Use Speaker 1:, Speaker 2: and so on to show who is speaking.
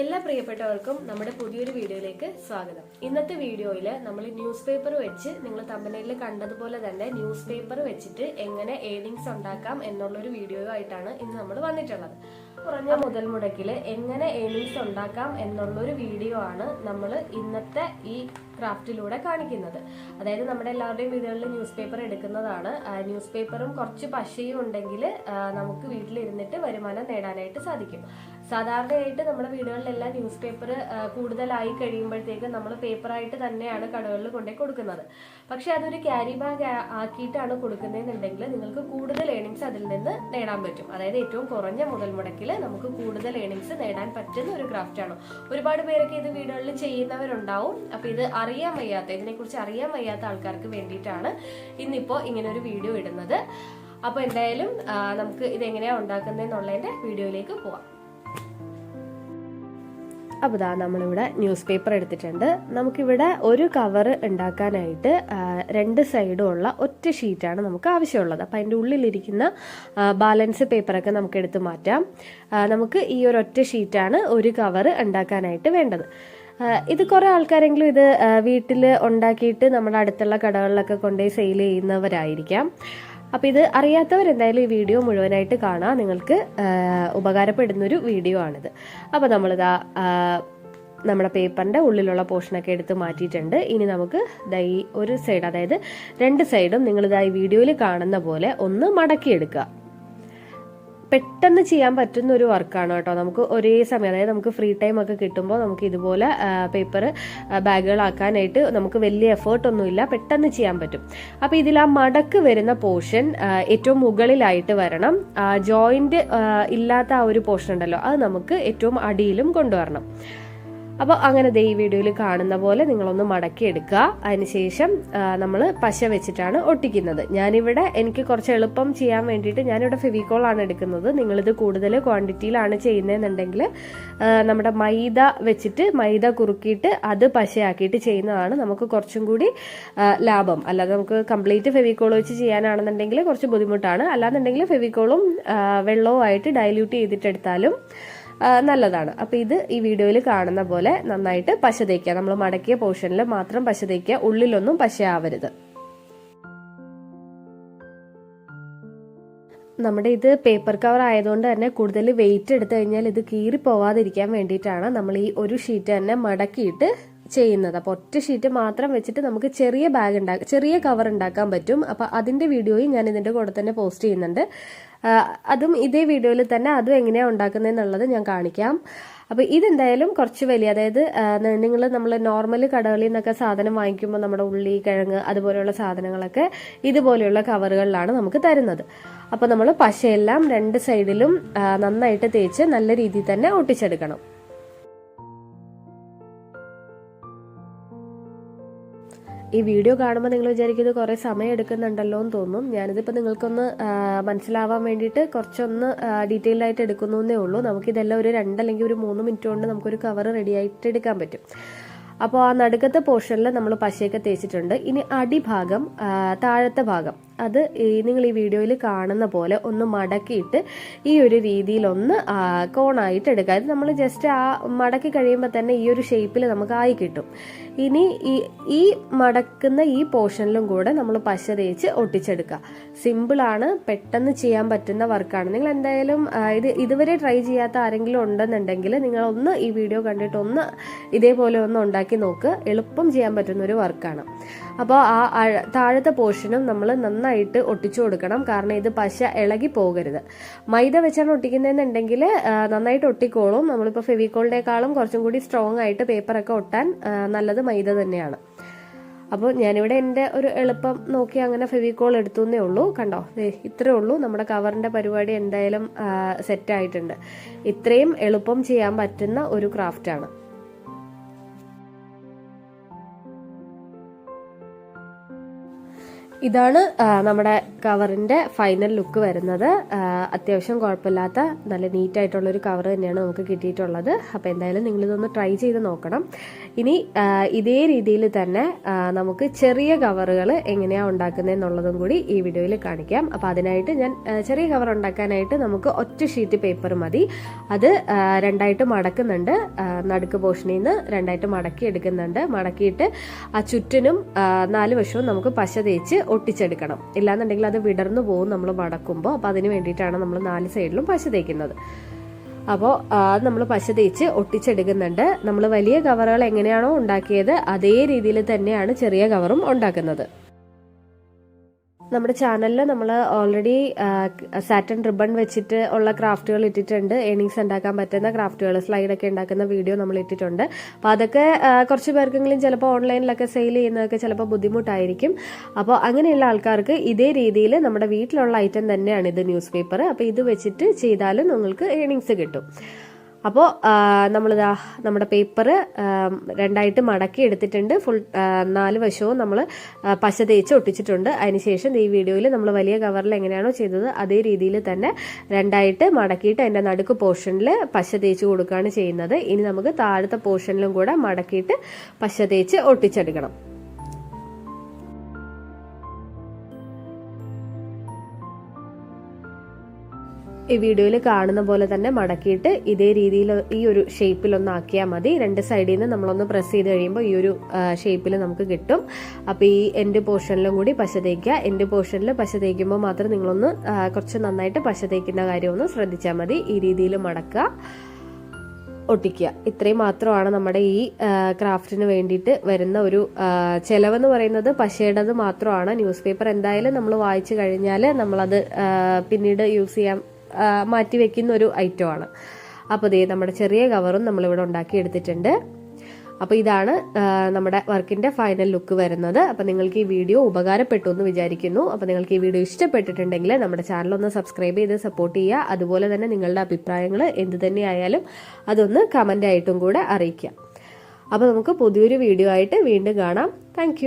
Speaker 1: എല്ലാ പ്രിയപ്പെട്ടവർക്കും നമ്മുടെ പുതിയൊരു വീഡിയോയിലേക്ക് സ്വാഗതം. ഇന്നത്തെ വീഡിയോയിൽ നമ്മൾ ന്യൂസ് പേപ്പർ വെച്ച് നിങ്ങൾ തമ്പനയിൽ കണ്ടതുപോലെ തന്നെ ന്യൂസ് പേപ്പർ വെച്ചിട്ട് എങ്ങനെ ഏണിങ്സ് ഉണ്ടാക്കാം എന്നുള്ളൊരു വീഡിയോ ആയിട്ടാണ് ഇന്ന് നമ്മൾ വന്നിട്ടുള്ളത്. കുറഞ്ഞ മുതൽ മുടക്കിൽ എങ്ങനെ ഏണിങ്സ് ഉണ്ടാക്കാം എന്നുള്ളൊരു വീഡിയോ ആണ് നമ്മൾ ഇന്നത്തെ ഈ ക്രാഫ്റ്റിലൂടെ കാണിക്കുന്നത്. അതായത് നമ്മുടെ എല്ലാവരുടെയും വീടുകളിൽ ന്യൂസ് പേപ്പർ എടുക്കുന്നതാണ് ന്യൂസ് പേപ്പറും കുറച്ച് പശയും ഉണ്ടെങ്കിൽ നമുക്ക് വീട്ടിലിരുന്നിട്ട് വരുമാനം നേടാനായിട്ട് സാധിക്കും. സാധാരണയായിട്ട് നമ്മുടെ വീടുകളിലെല്ലാം ന്യൂസ് പേപ്പർ കൂടുതലായി കഴിയുമ്പോഴത്തേക്ക് നമ്മൾ പേപ്പറായിട്ട് തന്നെയാണ് കടകളിൽ കൊണ്ടേ കൊടുക്കുന്നത്. പക്ഷേ അതൊരു ക്യാരി ബാഗ് ആക്കിയിട്ടാണ് കൊടുക്കുന്നതെന്നുണ്ടെങ്കിൽ നിങ്ങൾക്ക് കൂടുതൽ ഏണിങ്സ് അതിൽ നിന്ന് നേടാൻ പറ്റും. അതായത് ഏറ്റവും കുറഞ്ഞ മുതൽ മുടക്കിൽ നമുക്ക് കൂടുതൽ ഏണിങ്സ് നേടാൻ പറ്റുന്ന ഒരു ക്രാഫ്റ്റാണ് ഒരുപാട് പേരൊക്കെ ഇത് വീടുകളിൽ ചെയ്യുന്നവരുണ്ടാവും. അപ്പൊ ഇത് അറിയാൻ വയ്യാത്ത ഇതിനെക്കുറിച്ച് അറിയാൻ വയ്യാത്ത ആൾക്കാർക്ക് വേണ്ടിയിട്ടാണ് ഇന്നിപ്പോ ഇങ്ങനെ ഒരു വീഡിയോ ഇടുന്നത്. അപ്പോൾ എന്തായാലും നമുക്ക് ഇത് എങ്ങനെയാ ഉണ്ടാക്കുന്നതെന്നുള്ളതിന്റെ വീഡിയോയിലേക്ക് പോവാം. അപ്പോൾ ഇതാ നമ്മളിവിടെ ന്യൂസ് പേപ്പർ എടുത്തിട്ടുണ്ട്. നമുക്കിവിടെ ഒരു കവർ ഉണ്ടാക്കാനായിട്ട് രണ്ട് സൈഡും ഉള്ള ഒറ്റ ഷീറ്റാണ് നമുക്ക് ആവശ്യമുള്ളത്. അപ്പോൾ അതിന്റെ ഉള്ളിലിരിക്കുന്ന ബാലൻസ് പേപ്പറൊക്കെ നമുക്ക് എടുത്ത് മാറ്റാം. നമുക്ക് ഈ ഒരു ഒറ്റ ഷീറ്റാണ് ഒരു കവർ ഉണ്ടാക്കാനായിട്ട് വേണ്ടത്. ഇത് കുറേ ആൾക്കാരെങ്കിലും ഇത് വീട്ടിൽ ഉണ്ടാക്കിയിട്ട് നമ്മുടെ അടുത്തുള്ള കടകളിലൊക്കെ കൊണ്ടുപോയി സെയിൽ ചെയ്യുന്നവരായിരിക്കാം. അപ്പോൾ ഇത് അറിയാത്തവരെന്തായാലും ഈ വീഡിയോ മുഴുവനായിട്ട് കാണാം. നിങ്ങൾക്ക് ഉപകാരപ്പെടുന്നൊരു വീഡിയോ ആണിത്. അപ്പോൾ നമ്മളിതാ നമ്മുടെ പേപ്പറിന്റെ ഉള്ളിലുള്ള പോർഷനൊക്കെ എടുത്ത് മാറ്റിയിട്ടുണ്ട്. ഇനി നമുക്ക് ഈ ഒരു സൈഡ് അതായത് രണ്ട് സൈഡും നിങ്ങളിതാ ഈ വീഡിയോയിൽ കാണുന്ന പോലെ ഒന്ന് മടക്കിയെടുക്കുക. പെട്ടെന്ന് ചെയ്യാൻ പറ്റുന്ന ഒരു വർക്കാണ് കേട്ടോ. നമുക്ക് ഒരേ സമയം അതായത് നമുക്ക് ഫ്രീ ടൈം ഒക്കെ കിട്ടുമ്പോൾ നമുക്ക് ഇതുപോലെ പേപ്പർ ബാഗുകളാക്കാനായിട്ട് നമുക്ക് വലിയ എഫേർട്ടൊന്നുമില്ല പെട്ടെന്ന് ചെയ്യാൻ പറ്റും. അപ്പോൾ ഇതിൽ ആ മടക്ക് വരുന്ന പോർഷൻ ഏറ്റവും മുകളിലായിട്ട് വരണം. ജോയിന്റ് ഇല്ലാത്ത ആ ഒരു പോർഷൻ ഉണ്ടല്ലോ അത് നമുക്ക് ഏറ്റവും അടിയിലും കൊണ്ടുവരണം. അപ്പോൾ അങ്ങനെ ദേ ഈ വീഡിയോയിൽ കാണുന്ന പോലെ നിങ്ങളൊന്ന് മടക്കി എടുക്കുക. അതിനുശേഷം നമ്മൾ പശ വെച്ചിട്ടാണ് ഒട്ടിക്കുന്നത്. ഞാനിവിടെ എനിക്ക് കുറച്ച് എളുപ്പം ചെയ്യാൻ വേണ്ടിയിട്ട് ഞാനിവിടെ ഫെവിക്കോളാണ് എടുക്കുന്നത്. നിങ്ങളിത് കൂടുതൽ ക്വാണ്ടിറ്റിയിലാണ് ചെയ്യുന്നതെന്നുണ്ടെങ്കിൽ നമ്മുടെ മൈദ വെച്ചിട്ട് മൈദ കുറുക്കിയിട്ട് അത് പശയാക്കിയിട്ട് ചെയ്യുന്നതാണ് നമുക്ക് കുറച്ചും കൂടി ലാഭം. അല്ലാതെ നമുക്ക് കംപ്ലീറ്റ് ഫെവിക്കോൾ വെച്ച് ചെയ്യാനാണെന്നുണ്ടെങ്കിൽ കുറച്ച് ബുദ്ധിമുട്ടാണ്. അല്ലാന്നുണ്ടെങ്കിൽ ഫെവിക്കോളും ആ, വെള്ളവും ആയിട്ട് ഡൈല്യൂട്ട് ചെയ്തിട്ടെടുത്താലും നല്ലതാണ്. അപ്പോൾ ഇത് ഈ വീഡിയോയിൽ കാണുന്ന പോലെ നന്നായിട്ട് പശ തേക്കുക. നമ്മൾ മടക്കിയ പോർഷനിൽ മാത്രം പശ തേക്കുക. ഉള്ളിലൊന്നും പശയാവരുത്. നമ്മുടെ ഇത് പേപ്പർ കവർ ആയതുകൊണ്ട് തന്നെ കൂടുതൽ വെയിറ്റ് എടുത്തു കഴിഞ്ഞാൽ ഇത് കീറി പോവാതിരിക്കാൻ വേണ്ടിയിട്ടാണ് നമ്മൾ ഈ ഒരു ഷീറ്റ് തന്നെ മടക്കിയിട്ട് ചെയ്യുന്നത്. അപ്പോൾ ഒറ്റ ഷീറ്റ് മാത്രം വെച്ചിട്ട് നമുക്ക് ചെറിയ ബാഗ് ഉണ്ടാക്കാം ചെറിയ കവർ ഉണ്ടാക്കാൻ പറ്റും. അപ്പോൾ അതിന്റെ വീഡിയോയും ഞാൻ ഇതിന്റെ കൂടെ തന്നെ പോസ്റ്റ് ചെയ്യുന്നുണ്ട്. അതും ഇതേ വീഡിയോയിൽ തന്നെ അതും എങ്ങനെയാണ് ഉണ്ടാക്കുന്നതെന്നുള്ളത് ഞാൻ കാണിക്കാം. അപ്പോൾ ഇതെന്തായാലും കുറച്ച് വലിയ അതായത് നിങ്ങൾ നമ്മൾ നോർമൽ കടകളിൽ നിന്നൊക്കെ സാധനം വാങ്ങിക്കുമ്പോൾ നമ്മുടെ ഉള്ളി കിഴങ്ങ് അതുപോലെയുള്ള സാധനങ്ങളൊക്കെ ഇതുപോലെയുള്ള കവറുകളിലാണ് നമുക്ക് തരുന്നത്. അപ്പോൾ നമ്മൾ പശയെല്ലാം രണ്ട് സൈഡിലും നന്നായിട്ട് തേച്ച് നല്ല രീതിയിൽ തന്നെ ഒട്ടിച്ചെടുക്കണം. ഈ വീഡിയോ കാണുമ്പോൾ നിങ്ങൾ വിചാരിക്കുന്നത് കുറേ സമയം എടുക്കുന്നുണ്ടല്ലോ എന്ന് തോന്നും. ഞാനിതിപ്പോൾ നിങ്ങൾക്കൊന്ന് മനസ്സിലാവാൻ വേണ്ടിയിട്ട് കുറച്ചൊന്ന് ഡീറ്റെയിൽ ആയിട്ട് എന്നേ ഉള്ളൂ. നമുക്കിതെല്ലാം ഒരു രണ്ടല്ലെങ്കിൽ ഒരു മൂന്ന് മിനിറ്റ് കൊണ്ട് നമുക്കൊരു കവർ റെഡി ആയിട്ട് എടുക്കാൻ പറ്റും. അപ്പോൾ ആ നടുക്കത്തെ പോർഷനിൽ നമ്മൾ പശയൊക്കെ തേച്ചിട്ടുണ്ട്. ഇനി അടിഭാഗം താഴത്തെ ഭാഗം. അത് നിങ്ങൾ ഈ വീഡിയോയിൽ കാണുന്ന പോലെ ഒന്ന് മടക്കിയിട്ട് ഈ ഒരു രീതിയിലൊന്ന് കോണായിട്ട് എടുക്കുക. അത് നമ്മൾ ജസ്റ്റ് ആ മടക്കി കഴിയുമ്പോൾ തന്നെ ഈ ഒരു ഷേപ്പിൽ നമുക്ക് ആയി കിട്ടും. ഇനി ഈ ഈ മടക്കുന്ന ഈ പോർഷനിലും കൂടെ നമ്മൾ പശ തേച്ച് ഒട്ടിച്ചെടുക്കുക. സിമ്പിളാണ് പെട്ടെന്ന് ചെയ്യാൻ പറ്റുന്ന വർക്കാണ് നിങ്ങൾ എന്തായാലും ഇത് ഇതുവരെ ട്രൈ ചെയ്യാത്ത ആരെങ്കിലും ഉണ്ടെന്നുണ്ടെങ്കിൽ നിങ്ങൾ ഒന്ന് ഈ വീഡിയോ കണ്ടിട്ട് ഒന്ന് ഇതേപോലെ ഒന്ന് ഉണ്ടാക്കി നോക്കുക എളുപ്പം ചെയ്യാൻ പറ്റുന്ന ഒരു വർക്കാണ് അപ്പോൾ ആ താഴത്തെ പോർഷനും നമ്മൾ നന്നായിട്ട് ഒട്ടിച്ചു കൊടുക്കണം. കാരണം ഇത് പശ ഇളകി പോകരുത്. മൈദ വെച്ചാണ് ഒട്ടിക്കുന്നതെന്നുണ്ടെങ്കിൽ നന്നായിട്ട് ഒട്ടിക്കോളും. നമ്മളിപ്പോൾ ഫെവിക്കോളിനേക്കാളും കുറച്ചും കൂടി സ്ട്രോങ് ആയിട്ട് പേപ്പറൊക്കെ ഒട്ടാൻ നല്ലത് മൈദ തന്നെയാണ്. അപ്പോൾ ഞാനിവിടെ എന്റെ ഒരു എളുപ്പം നോക്കി അങ്ങനെ ഫെവിക്കോൾ എടുത്തുന്നേ ഉള്ളൂ. കണ്ടോ? ഇത്രേ ഉള്ളൂ. നമ്മുടെ കവറിന്റെ പരിപാടി എന്തായാലും സെറ്റ് ആയിട്ടുണ്ട്. ഇത്രയും എളുപ്പം ചെയ്യാൻ പറ്റുന്ന ഒരു ക്രാഫ്റ്റാണ് ഇതാണ് നമ്മുടെ കവറിന്റെ ഫൈനൽ ലുക്ക് വരുന്നത്. അത്യാവശ്യം കുഴപ്പമില്ലാത്ത നല്ല നീറ്റ് ആയിട്ടുള്ള ഒരു കവർ തന്നെയാണ് നമുക്ക് കിട്ടിയിട്ടുള്ളത്. അപ്പോൾ എന്തായാലും നിങ്ങൾ ഇതൊന്ന് ട്രൈ ചെയ്ത് നോക്കണം. ഇനി ഇതേ രീതിയിൽ തന്നെ നമുക്ക് ചെറിയ കവറുകൾ എങ്ങനെയാ ഉണ്ടാക്കുന്നതെന്നുള്ളതും കൂടി ഈ വീഡിയോയിൽ കാണിക്കാം. അപ്പോൾ അതിനായിട്ട് ഞാൻ ചെറിയ കവർ ഉണ്ടാക്കാനായിട്ട് നമുക്ക് ഒറ്റ ഷീറ്റ് പേപ്പർ മതി. അത് രണ്ടായിട്ട് മടക്കുന്നുണ്ട്. നടുക്ക് പോർഷനിൽ നിന്ന് രണ്ടായിട്ട് മടക്കി എടുക്കുന്നുണ്ട് മടക്കിയിട്ട് ആ ചുറ്റിനും നാല് വശവും നമുക്ക് പശ തേച്ച് ഒട്ടിച്ചെടുക്കണം. ഇല്ലാന്നുണ്ടെങ്കിൽ അത് വിടർന്നു പോകും നമ്മൾ മടക്കുമ്പോൾ അപ്പോൾ അതിന് വേണ്ടിയിട്ടാണ് നമ്മൾ നാല് സൈഡിലും പശ തേക്കുന്നത്. അപ്പോൾ അത് നമ്മൾ പശ തേച്ച് ഒട്ടിച്ചെടുക്കുന്നുണ്ട്. നമ്മൾ വലിയ കവറുകൾ എങ്ങനെയാണോ ഉണ്ടാക്കിയത് അതേ രീതിയിൽ തന്നെയാണ് ചെറിയ കവറും ഉണ്ടാക്കുന്നത്. നമ്മുടെ ചാനലിൽ നമ്മൾ ഓൾറെഡി സാറ്റൻ റിബൺ വെച്ചിട്ട് ഉള്ള ക്രാഫ്റ്റുകൾ ഇട്ടിട്ടുണ്ട്. ഏണിങ്സ് ഉണ്ടാക്കാൻ പറ്റുന്ന ക്രാഫ്റ്റുകൾ സ്ലൈഡൊക്കെ ഉണ്ടാക്കുന്ന വീഡിയോ നമ്മൾ ഇട്ടിട്ടുണ്ട്. അപ്പോൾ അതൊക്കെ കുറച്ച് പേർക്കെങ്കിലും ചിലപ്പോൾ ഓൺലൈനിലൊക്കെ സെയിൽ ചെയ്യുന്നതൊക്കെ ചിലപ്പോൾ ബുദ്ധിമുട്ടായിരിക്കും. അപ്പോൾ അങ്ങനെയുള്ള ആൾക്കാർക്ക് ഇതേ രീതിയിൽ നമ്മുടെ വീട്ടിലുള്ള ഐറ്റം തന്നെയാണ് ഇത് ന്യൂസ് പേപ്പർ അപ്പോൾ ഇത് വെച്ചിട്ട് ചെയ്താലും നിങ്ങൾക്ക് ഏണിങ്സ് കിട്ടും. അപ്പോൾ നമ്മളിതാ നമ്മുടെ പേപ്പർ രണ്ടായിട്ട് മടക്കി എടുത്തിട്ടുണ്ട്. ഫുൾ നാല് വശവും നമ്മൾ പശ തേച്ച് ഒട്ടിച്ചിട്ടുണ്ട്. അതിനുശേഷം ഈ വീഡിയോയിൽ നമ്മൾ വലിയ കവറിൽ എങ്ങനെയാണോ ചെയ്തത് അതേ രീതിയിൽ തന്നെ രണ്ടായിട്ട് മടക്കിയിട്ട് അതിന്റെ നടുക്ക് പോർഷനിൽ പശ തേച്ച് കൊടുക്കുകയാണ് ചെയ്യുന്നത്. ഇനി നമുക്ക് താഴത്തെ പോർഷനിലും കൂടെ മടക്കിയിട്ട് പശ തേച്ച് ഒട്ടിച്ചെടുക്കണം. ഈ വീഡിയോയിൽ കാണുന്ന പോലെ തന്നെ മടക്കിയിട്ട് ഇതേ രീതിയിൽ ഈ ഒരു ഷേപ്പിൽ ഒന്ന് ആക്കിയാൽ മതി. രണ്ട് സൈഡിൽ നിന്ന് നമ്മളൊന്ന് പ്രസ് ചെയ്ത് കഴിയുമ്പോൾ ഈ ഒരു ഷേപ്പിൽ നമുക്ക് കിട്ടും. അപ്പോൾ ഈ എന്റെ പോർഷനിലും കൂടി പശ തേക്കുക. എന്റെ പോർഷനിൽ പശ തേക്കുമ്പോൾ മാത്രം നിങ്ങളൊന്ന് കുറച്ച് നന്നായിട്ട് പശ തേക്കുന്ന കാര്യം ഒന്ന് ശ്രദ്ധിച്ചാൽ മതി. ഈ രീതിയിൽ മടക്കുക. ഒട്ടിക്കുക. ഇത്രയും മാത്രമാണ് നമ്മുടെ ഈ ക്രാഫ്റ്റിന് വേണ്ടിയിട്ട് വരുന്ന ഒരു ചിലവെന്ന് പറയുന്നത്. പശയുടേത് മാത്രമാണ്. ന്യൂസ് പേപ്പർ എന്തായാലും നമ്മൾ വായിച്ചു കഴിഞ്ഞാൽ നമ്മളത് പിന്നീട് യൂസ് ചെയ്യാൻ മാറ്റി വെക്കുന്ന ഒരു ഐറ്റമാണ്. അപ്പോൾ ദേ നമ്മുടെ ചെറിയ കവറും നമ്മളിവിടെ ഉണ്ടാക്കി എടുത്തിട്ടുണ്ട് അപ്പോൾ ഇതാണ് നമ്മുടെ വർക്കിന്റെ ഫൈനൽ ലുക്ക് വരുന്നത്. അപ്പോൾ നിങ്ങൾക്ക് ഈ വീഡിയോ ഉപകാരപ്പെട്ടു എന്ന് വിചാരിക്കുന്നു. അപ്പോൾ നിങ്ങൾക്ക് ഈ വീഡിയോ ഇഷ്ടപ്പെട്ടിട്ടുണ്ടെങ്കിൽ നമ്മുടെ ചാനൽ ഒന്ന് സബ്സ്ക്രൈബ് ചെയ്ത് സപ്പോർട്ട് ചെയ്യുക. അതുപോലെ തന്നെ നിങ്ങളുടെ അഭിപ്രായങ്ങൾ എന്ത് തന്നെയായാലും അതൊന്ന് കമന്റ് ആയിട്ടും കൂടെ അറിയിക്കുക. അപ്പോൾ നമുക്ക് പുതിയൊരു വീഡിയോ ആയിട്ട് വീണ്ടും കാണാം. താങ്ക്